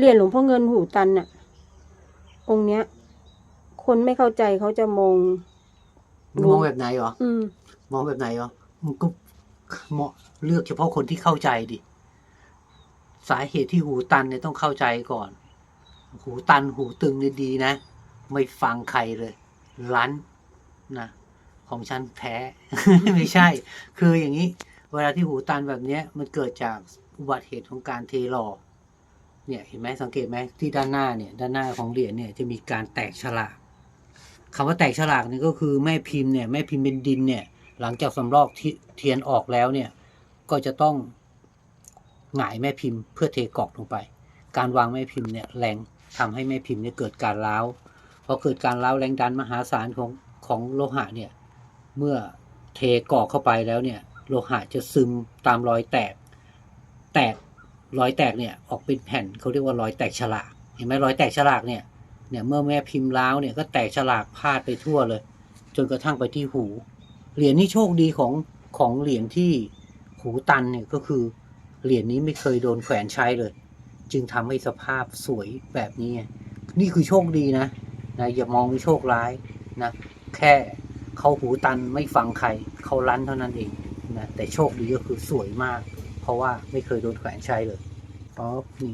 เหรียญหลวงพ่อเงินหูตันน่ะองค์เนี้ย คนไม่เข้าใจเขาจะมอง มองแบบไหนเหรออืม มองแบบไหนเหรอมันก็เหมาะเลือกเฉพาะคนที่เข้าใจดิ สาเหตุที่หูตันเนี่ยต้องเข้าใจก่อน หูตันหูตึงเนี่ยดีนะ ไม่ฟังใครเลยลั้นนะของฉันแท้ไม่ใช่ คืออย่างนี้ เวลาที่หูตันแบบเนี้ย มันเกิดจากอุบัติเหตุของการเทหล่อ เนี่ยเห็นไหมสังเกตไหมที่ด้านหน้าเนี่ยด้านหน้าของเหรียญเนี่ยจะมีการแตกฉลากคำว่าแตกฉลากนี่ก็คือแม่พิมพ์เนี่ยแม่พิมพ์เป็นดินเนี่ยหลังจากสำรอกเทียนออกแล้วเนี่ยก็จะต้องหงายแม่พิมพ์เพื่อเทกรอกลงไป การวางแม่พิมพ์เนี่ยแรงทำให้แม่พิมพ์เนี่ยเกิดการร้าวพอเกิดการร้าวแรงดันมหาศาลของของโลหะเนี่ยเมื่อเทกรอกเข้าไปแล้วเนี่ยโลหะจะซึมตามรอยแตกแตก รอยแตกเนี่ยออกเป็นแผ่นเขาเรียกว่ารอยแตกฉลาก เห็นไหมรอยแตกฉลากเนี่ยเนี่ยเมื่อแม่พิมพ์ร้าวเนี่ยก็แตกฉลากพาดไปทั่วเลย จนกระทั่งไปที่หู เหรียญนี้โชคดีของของเหรียญที่หูตันเนี่ยก็คือเหรียญนี้ไม่เคยโดนแขวนใช้เลย จึงทำให้สภาพสวยแบบนี้ นี่คือโชคดีนะนะอย่ามองว่าโชคร้ายนะแค่เขาหูตันไม่ฟังใครเขาลั้นเท่านั้นเองนะแต่โชคดีก็คือสวยมาก เพราะว่าไม่เคยโดนแขวนใช้เลยอ๋อนี่